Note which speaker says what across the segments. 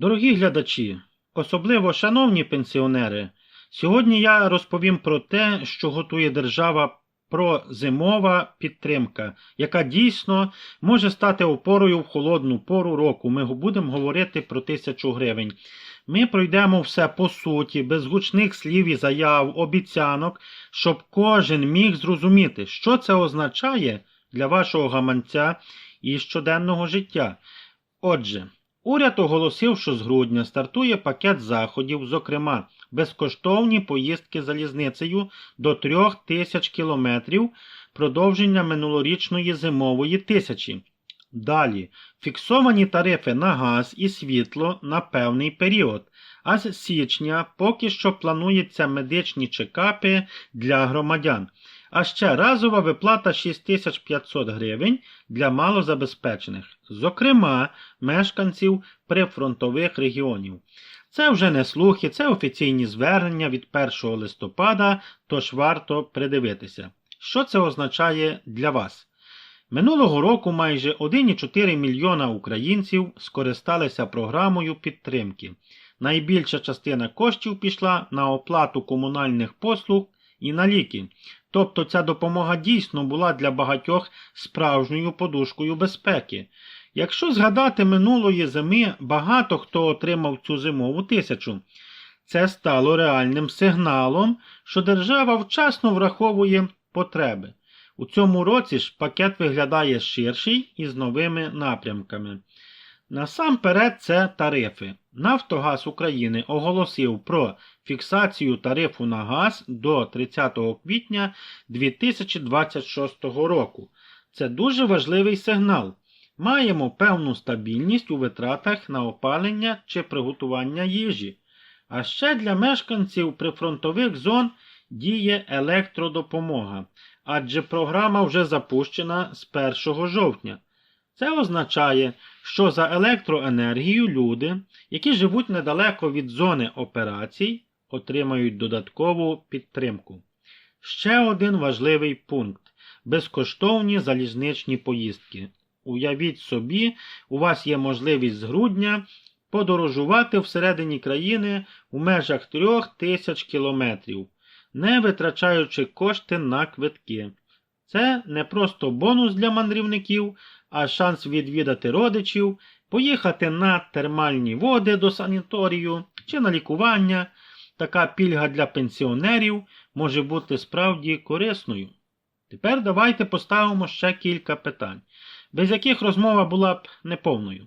Speaker 1: Дорогі глядачі, особливо шановні пенсіонери, сьогодні я розповім про те, що готує держава про зимова підтримка, яка дійсно може стати опорою в холодну пору року. Ми будемо говорити про тисячу гривень. Ми пройдемо все по суті, без гучних слів і заяв, обіцянок, щоб кожен міг зрозуміти, що це означає для вашого гаманця і щоденного життя. Отже, уряд оголосив, що з грудня стартує пакет заходів, зокрема, безкоштовні поїздки залізницею до 3 тисяч кілометрів продовження минулорічної зимової тисячі. Далі фіксовані тарифи на газ і світло на певний період. А з січня поки що плануються медичні чекапи для громадян. А ще разова виплата 6500 гривень для малозабезпечених, зокрема мешканців прифронтових регіонів. Це вже не слухи, це офіційні звернення від 1 листопада, тож варто придивитися. Що це означає для вас? Минулого року майже 1,4 мільйона українців скористалися програмою підтримки. Найбільша частина коштів пішла на оплату комунальних послуг і на ліки. Тобто ця допомога дійсно була для багатьох справжньою подушкою безпеки. Якщо згадати минулої зими, багато хто отримав цю зимову тисячу. Це стало реальним сигналом, що держава вчасно враховує потреби. У цьому році ж пакет виглядає ширший і з новими напрямками. Насамперед, це тарифи. Нафтогаз України оголосив про фіксацію тарифу на газ до 30 квітня 2026 року. Це дуже важливий сигнал. Маємо певну стабільність у витратах на опалення чи приготування їжі. А ще для мешканців прифронтових зон діє електродопомога, адже програма вже запущена з 1 жовтня. Це означає, що за електроенергію люди, які живуть недалеко від зони операцій, отримають додаткову підтримку. Ще один важливий пункт безкоштовні залізничні поїздки. Уявіть собі, у вас є можливість з грудня подорожувати всередині країни у межах трьох тисяч кілометрів, не витрачаючи кошти на квитки. Це не просто бонус для мандрівників, а шанс відвідати родичів, поїхати на термальні води до санаторію чи на лікування. Така пільга для пенсіонерів може бути справді корисною. Тепер давайте поставимо ще кілька питань, без яких розмова була б неповною.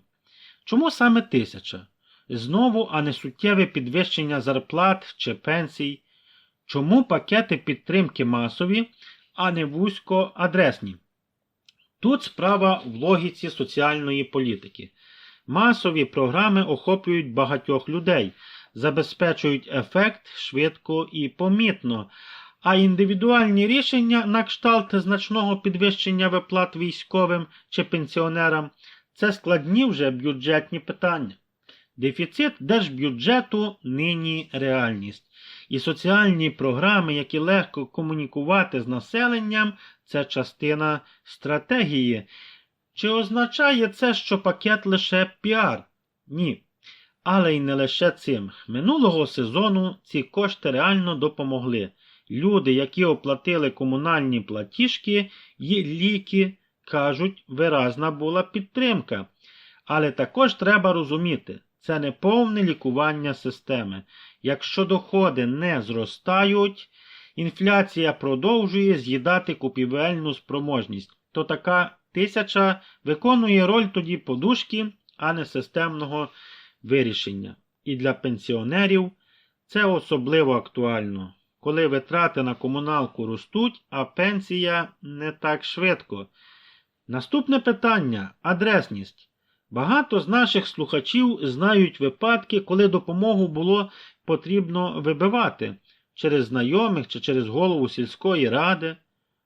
Speaker 1: Чому саме тисяча? Знову, а не суттєве підвищення зарплат чи пенсій? Чому пакети підтримки масові, а не вузькоадресні? Тут справа в логіці соціальної політики. Масові програми охоплюють багатьох людей, забезпечують ефект швидко і помітно, а індивідуальні рішення на кшталт значного підвищення виплат військовим чи пенсіонерам це складні вже бюджетні питання. Дефіцит держбюджету нині реальність. І соціальні програми, які легко комунікувати з населенням, це частина стратегії. Чи означає це, що пакет лише піар? Ні. Але й не лише цим. Минулого сезону ці кошти реально допомогли. Люди, які оплатили комунальні платіжки і ліки, кажуть, виразна була підтримка. Але також треба розуміти, це не повне лікування системи. Якщо доходи не зростають, інфляція продовжує з'їдати купівельну спроможність, то така тисяча виконує роль тоді подушки, а не системного вирішення. І для пенсіонерів це особливо актуально, коли витрати на комуналку ростуть, а пенсія не так швидко. Наступне питання адресність. Багато з наших слухачів знають випадки, коли допомогу було потрібно вибивати через знайомих чи через голову сільської ради,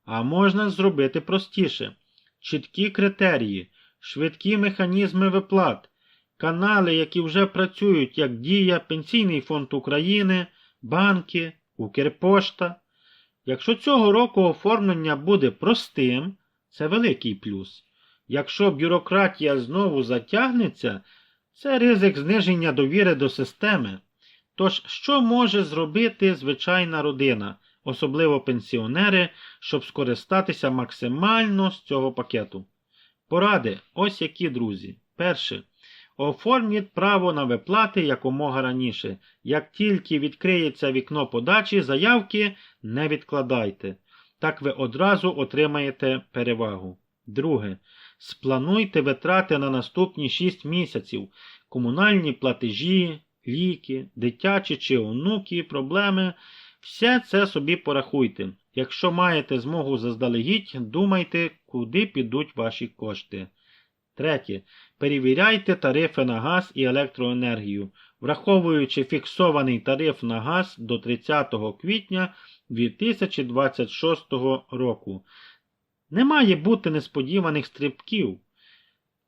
Speaker 1: а можна зробити простіше. Чіткі критерії, швидкі механізми виплат, канали, які вже працюють, як Дія, Пенсійний фонд України, банки, Укрпошта. Якщо цього року оформлення буде простим, це великий плюс. Якщо бюрократія знову затягнеться, Це ризик зниження довіри до системи. Тож, що може зробити звичайна родина, особливо пенсіонери, щоб скористатися максимально з цього пакету? Поради ось які, друзі. Перше. Оформіть право на виплати якомога раніше. Як тільки відкриється вікно подачі, заявки не відкладайте. Так ви одразу отримаєте перевагу. Друге. Сплануйте витрати на наступні 6 місяців. Комунальні платежі, ліки, дитячі чи онуки, проблеми. Все це собі порахуйте. Якщо маєте змогу заздалегідь, думайте, куди підуть ваші кошти. Третє. Перевіряйте тарифи на газ і електроенергію, враховуючи фіксований тариф на газ до 30 квітня 2026 року. Не має бути несподіваних стрибків.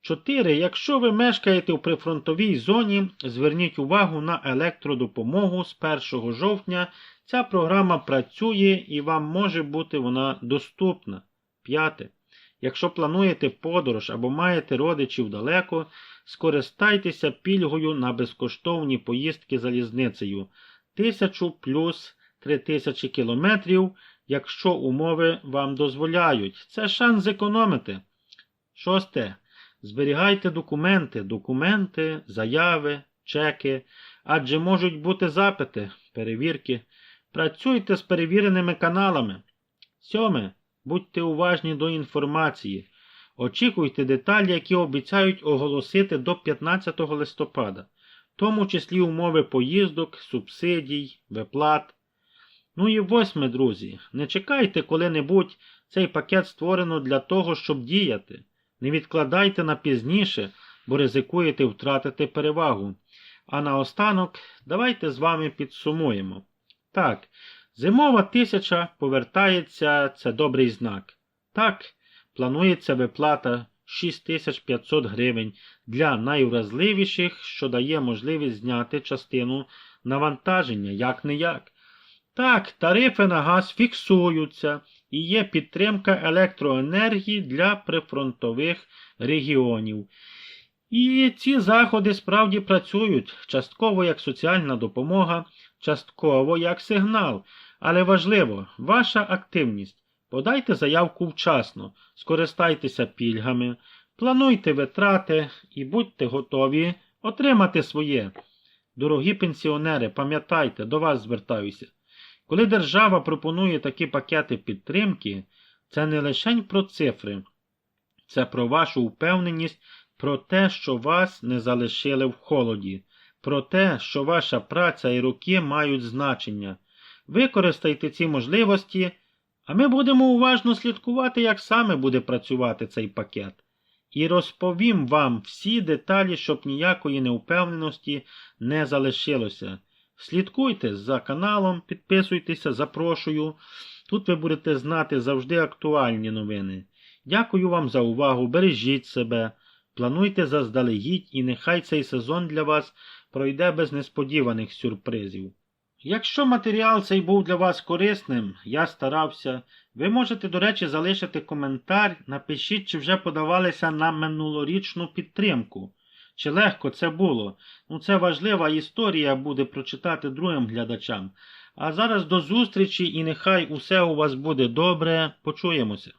Speaker 1: 4. Якщо ви мешкаєте у прифронтовій зоні, зверніть увагу на електродопомогу з 1 жовтня. Ця програма працює і вам може бути вона доступна. 5. Якщо плануєте подорож або маєте родичів далеко, скористайтеся пільгою на безкоштовні поїздки залізницею 1000 плюс 3000 кілометрів, якщо умови вам дозволяють. Це шанс зекономити. Шосте. Зберігайте документи, документи, заяви, чеки, адже можуть бути запити, перевірки. Працюйте з перевіреними каналами. Сьоме. Будьте уважні до інформації. Очікуйте деталі, які обіцяють оголосити до 15 листопада, в тому числі умови поїздок, субсидій, виплат. Ну і восьме, друзі, не чекайте коли-небудь цей пакет створено для того, щоб діяти. Не відкладайте на пізніше, бо ризикуєте втратити перевагу. А наостанок, давайте з вами підсумуємо. Так, зимова тисяча повертається, це добрий знак. Так, планується виплата 6500 гривень для найвразливіших, що дає можливість зняти частину навантаження, як не як. Так, тарифи на газ фіксуються і є підтримка електроенергії для прифронтових регіонів. І ці заходи справді працюють частково як соціальна допомога, частково як сигнал. Але важливо, ваша активність. Подайте заявку вчасно, скористайтеся пільгами, плануйте витрати і будьте готові отримати своє. Дорогі пенсіонери, пам'ятайте, до вас звертаюся. Коли держава пропонує такі пакети підтримки, це не лише про цифри, це про вашу впевненість, про те, що вас не залишили в холоді, про те, що ваша праця і руки мають значення. Використайте ці можливості, а ми будемо уважно слідкувати, як саме буде працювати цей пакет. І розповім вам всі деталі, щоб ніякої неупевненості не залишилося. Слідкуйте за каналом, підписуйтеся, запрошую. Тут ви будете знати завжди актуальні новини. Дякую вам за увагу, бережіть себе, плануйте заздалегідь і нехай цей сезон для вас пройде без несподіваних сюрпризів. Якщо матеріал цей був для вас корисним, я старався, ви можете, до речі, залишити коментар, напишіть, чи вже подавалися на минулорічну підтримку. Чи легко це було? Ну, це важлива історія буде прочитати другим глядачам. А зараз до зустрічі і нехай усе у вас буде добре. Почуємося.